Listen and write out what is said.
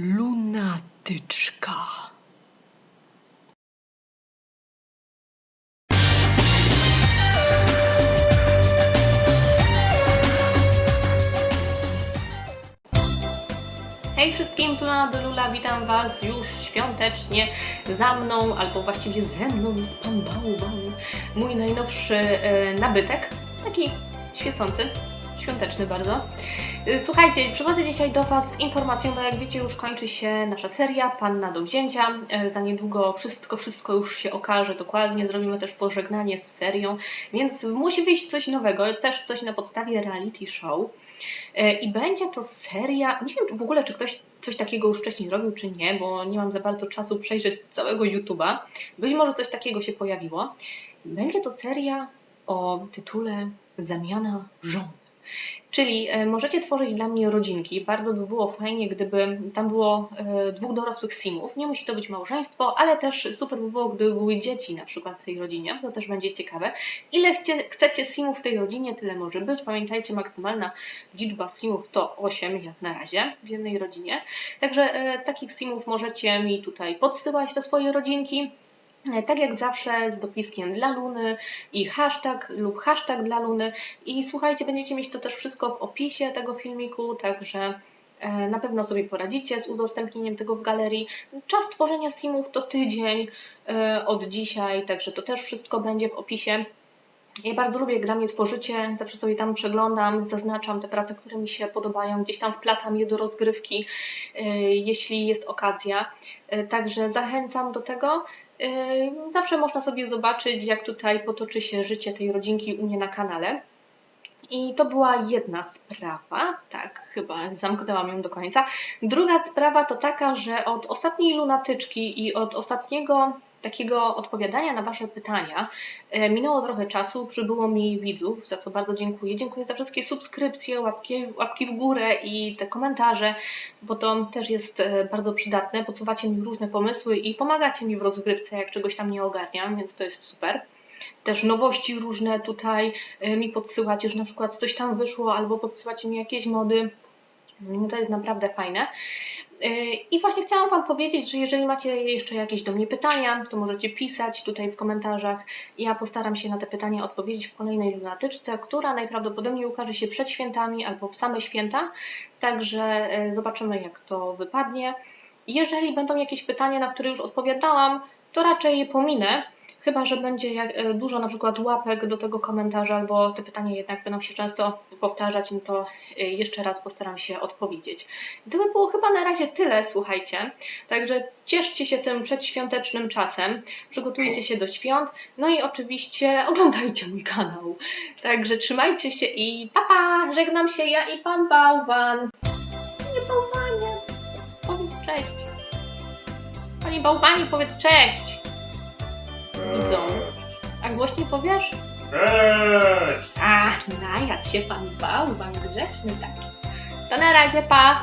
lunatyczka. Hej wszystkim, tu na do witam Was już świątecznie za mną, albo właściwie ze mną jest Pan Bałban, mój najnowszy e, nabytek, taki świecący, świąteczny bardzo. E, Słuchajcie, przychodzę dzisiaj do Was z informacją, bo jak wiecie już kończy się nasza seria Panna do wzięcia. E, Za niedługo wszystko, wszystko już się okaże dokładnie, zrobimy też pożegnanie z serią, więc musi wyjść coś nowego, też coś na podstawie reality show. E, I będzie to seria. Nie wiem w ogóle, czy ktoś coś takiego już wcześniej robił, czy nie, bo nie mam za bardzo czasu przejrzeć całego YouTube'a. Być może coś takiego się pojawiło. Będzie to seria o tytule Zamiana żon. Czyli e, możecie tworzyć dla mnie rodzinki. Bardzo by było fajnie, gdyby tam było e, dwóch dorosłych simów. Nie musi to być małżeństwo, ale też super by było, gdyby były dzieci na przykład w tej rodzinie. To też będzie ciekawe. Ile chcecie simów w tej rodzinie, tyle może być. Pamiętajcie, maksymalna liczba simów to 8 jak na razie w jednej rodzinie. Także e, takich simów możecie mi tutaj podsyłać do swojej rodzinki. Tak jak zawsze z dopiskiem dla Luny i hashtag lub hashtag dla Luny. I słuchajcie, będziecie mieć to też wszystko w opisie tego filmiku, także e, na pewno sobie poradzicie z udostępnieniem tego w galerii. Czas tworzenia simów to tydzień e, od dzisiaj, także to też wszystko będzie w opisie. Ja bardzo lubię, dla mnie tworzycie, zawsze sobie tam przeglądam, zaznaczam te prace, które mi się podobają, gdzieś tam wplatam je do rozgrywki, e, jeśli jest okazja. E, Także zachęcam do tego. E, Zawsze można sobie zobaczyć, jak tutaj potoczy się życie tej rodzinki u mnie na kanale. I to była jedna sprawa, tak, chyba zamknęłam ją do końca. Druga sprawa to taka, że od ostatniej lunatyczki i od ostatniego takiego odpowiadania na Wasze pytania e, minęło trochę czasu, przybyło mi widzów, za co bardzo dziękuję. Dziękuję za wszystkie subskrypcje, łapki, łapki w górę i te komentarze, bo to też jest e, bardzo przydatne. Podsuwacie mi różne pomysły i pomagacie mi w rozgrywce, jak czegoś tam nie ogarniam, więc to jest super też nowości różne tutaj e, mi podsyłacie, że na przykład coś tam wyszło, albo podsyłacie mi jakieś mody. No To jest naprawdę fajne. I właśnie chciałam Wam powiedzieć, że jeżeli macie jeszcze jakieś do mnie pytania, to możecie pisać tutaj w komentarzach. Ja postaram się na te pytania odpowiedzieć w kolejnej lunatyczce, która najprawdopodobniej ukaże się przed świętami albo w same święta. Także e, zobaczymy, jak to wypadnie. Jeżeli będą jakieś pytania, na które już odpowiadałam, to raczej je pominę. Chyba, że będzie jak, e, dużo na przykład łapek do tego komentarza, albo te pytania jednak będą się często powtarzać, no to e, jeszcze raz postaram się odpowiedzieć. I to by było chyba na razie tyle, słuchajcie. Także cieszcie się tym przedświątecznym czasem, przygotujcie się do świąt, no i oczywiście oglądajcie mój kanał. Także trzymajcie się i pa pa! Żegnam się ja i pan Bałwan. Nie bałwanie. Powiedz cześć. Panie Bałwanie, powiedz cześć. Widzą. A głośniej powiesz? Cześć! Ach, najadł się pan bałwan, grzeczny taki. To na razie, pa!